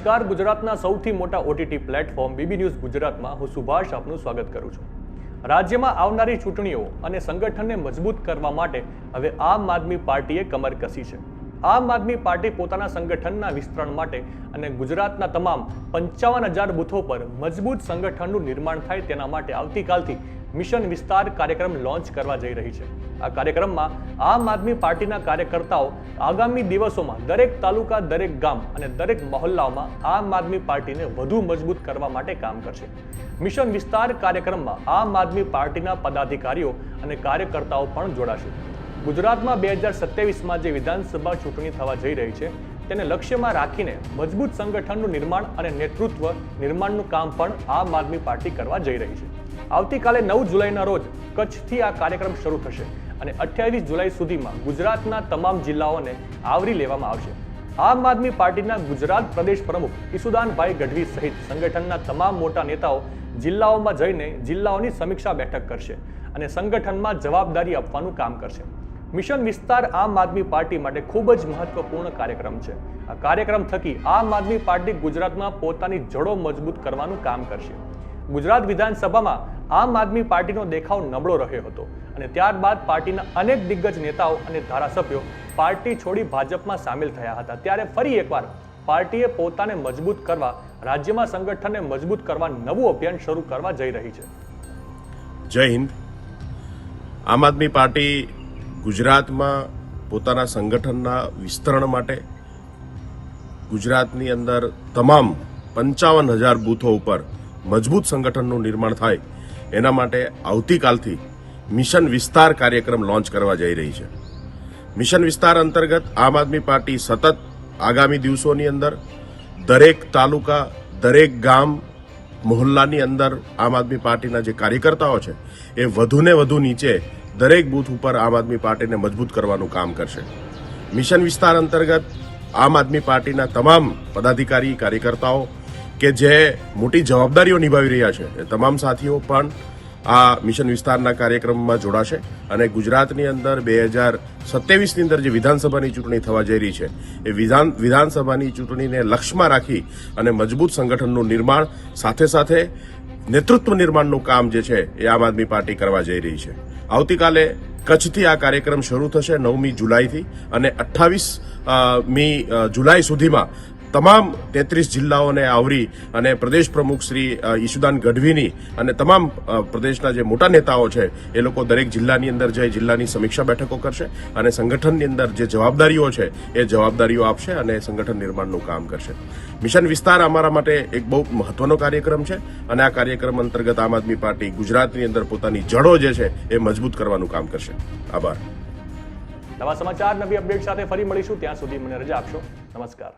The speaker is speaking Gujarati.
નમસ્કાર. ગુજરાતના સૌથી મોટા ઓટીટી પ્લેટફોર્મ બીબી ન્યૂઝ ગુજરાતમાં હું સુભાષ આપનું સ્વાગત કરું છું. રાજ્યમાં આવનારી ચૂંટણીઓ અને સંગઠનને મજબૂત કરવા માટે હવે આમ આદમી પાર્ટીએ કમર કસી છે. આમ આદમી પાર્ટી પોતાના સંગઠનના વિસ્તરણ માટે અને ગુજરાતના તમામ પંચાવન હજાર બૂથો પર મજબૂત સંગઠનનું નિર્માણ થાય તેના માટે આવતીકાલથી મિશન વિસ્તાર કાર્યક્રમ લોન્ચ કરવા જઈ રહી છે. આ કાર્યક્રમમાં આમ આદમી પાર્ટીના કાર્યકર્તાઓ આગામી દિવસોમાં દરેક તાલુકા, દરેક ગામ અને દરેક મહોલ્લાઓમાં આમ આદમી પાર્ટીને વધુ મજબૂત કરવા માટે કામ કરશે. મિશન વિસ્તાર કાર્યક્રમમાં આમ આદમી પાર્ટીના પદાધિકારીઓ અને કાર્યકર્તાઓ પણ જોડાશે. ગુજરાતમાં બે હજાર સત્યાવીસમાં જે વિધાનસભા ચૂંટણી થવા જઈ રહી છે, તેને લક્ષ્યમાં રાખીને મજબૂત સંગઠનનું નિર્માણ અને નેતૃત્વ નિર્માણનું કામ પણ આમ આદમી પાર્ટી કરવા જઈ રહી છે. આવતીકાલે નવ જુલાઈના રોજ કચ્છથી આ કાર્યક્રમ શરૂ થશે અને અઠ્યાવીસ જુલાઈ સુધીમાં ગુજરાતના તમામ જિલ્લાઓને આવરી લેવામાં આવશે. આમ આદમી પાર્ટીના ગુજરાત પ્રદેશ પ્રમુખ ઈસુદાનભાઈ ગઢવી સહિત સંગઠનના તમામ મોટા નેતાઓ જિલ્લાઓમાં જઈને જિલ્લાઓની સમીક્ષા બેઠક કરશે અને સંગઠનમાં જવાબદારી આપવાનું કામ કરશે. મિશન વિસ્તાર આમ આદમી પાર્ટી માટે ખૂબ જ મહત્વપૂર્ણ કાર્યક્રમ છે. આ કાર્યક્રમ થકી આમ આદમી પાર્ટી ગુજરાતમાં પોતાની જડો મજબૂત કરવાનું કામ કરશે. ગુજરાત વિધાનસભામાં આમ આદમી પાર્ટીનો દેખાવ નબળો રહ્યો હતો. અને ત્યારબાદ પાર્ટીના અનેક દિગ્ગજ નેતાઓ અને ધારાસભ્યો પાર્ટી છોડી ભાજપમાં સામેલ થયા હતા. ત્યારે ફરી એકવાર પાર્ટીએ પોતાને મજબૂત કરવા, રાજ્યમાં સંગઠનને મજબૂત કરવા નવું અભિયાન શરૂ કરવા જઈ રહી છે. જય હિન્દ. આમ આદમી પાર્ટી ગુજરાતમાં પોતાના સંગઠનના વિસ્તરણ માટે ગુજરાતની અંદર તમામ પંચાવન હજાર બૂથો ઉપર મજબૂત સંગઠનનું નિર્માણ થાય એના માટે આવતીકાલથી મિશન વિસ્તાર કાર્યક્રમ લોન્ચ કરવા જઈ રહી છે. મિશન વિસ્તાર અંતર્ગત આમ આદમી પાર્ટી સતત આગામી દિવસોની અંદર દરેક તાલુકા, દરેક ગામ, મોહલ્લાની અંદર આમ આદમી પાર્ટીના જે કાર્યકર્તાઓ છે, એ વધુને વધુ નીચે દરેક બૂથ ઉપર આમ આદમી પાર્ટીને મજબૂત કરવાનું કામ કરશે. મિશન વિસ્તાર અંતર્ગત આમ આદમી પાર્ટીના તમામ પદાધિકારી કાર્યકર્તાઓ કે જે મોટી જવાબદારીઓ નિભાવી રહ્યા છે. તમામ સાથીઓ પણ આ મિશન વિસ્તારના કાર્યક્રમમાં જોડાશે અને ગુજરાતની અંદર બે હજાર સત્યાવીસની અંદર જે વિધાનસભાની ચૂંટણી થવા જઈ રહી છે, એ વિધાન, વિધાનસભાની ચૂંટણીને લક્ષ્યમાં રાખી અને મજબૂત સંગઠનનું નિર્માણ, સાથે સાથે નેતૃત્વ નિર્માણનું કામ જે છે, એ આમ આદમી પાર્ટી કરવા જઈ રહી છે. આવતીકાલે કચ્છથી આ કાર્યક્રમ શરૂ થશે નવમી જુલાઈથી અને અઠ્ઠાવીસ મી જુલાઈ સુધીમાં તમામ તેત્રીસ જિલ્લાઓને આવરી અને પ્રદેશ પ્રમુખ શ્રી ઈશુદાન ગઢવીની અને તમામ પ્રદેશના જે મોટા નેતાઓ છે, એ લોકો દરેક જિલ્લાની અંદર જઈ જિલ્લાની સમીક્ષા બેઠકો કરશે અને સંગઠનની અંદર જે જવાબદારીઓ છે, એ જવાબદારીઓ આપશે અને સંગઠન નિર્માણનું કામ કરશે. મિશન વિસ્તાર અમારા માટે એક બહુ મહત્વનો કાર્યક્રમ છે અને આ કાર્યક્રમ અંતર્ગત આમ આદમી પાર્ટી ગુજરાતની અંદર પોતાની જડો જે છે, એ મજબૂત કરવાનું કામ કરશે. આભાર. નવા સમાચાર, નવી અપડેટ સાથે ફરી મળીશું. ત્યાં સુધી મને રજા આપશો. નમસ્કાર.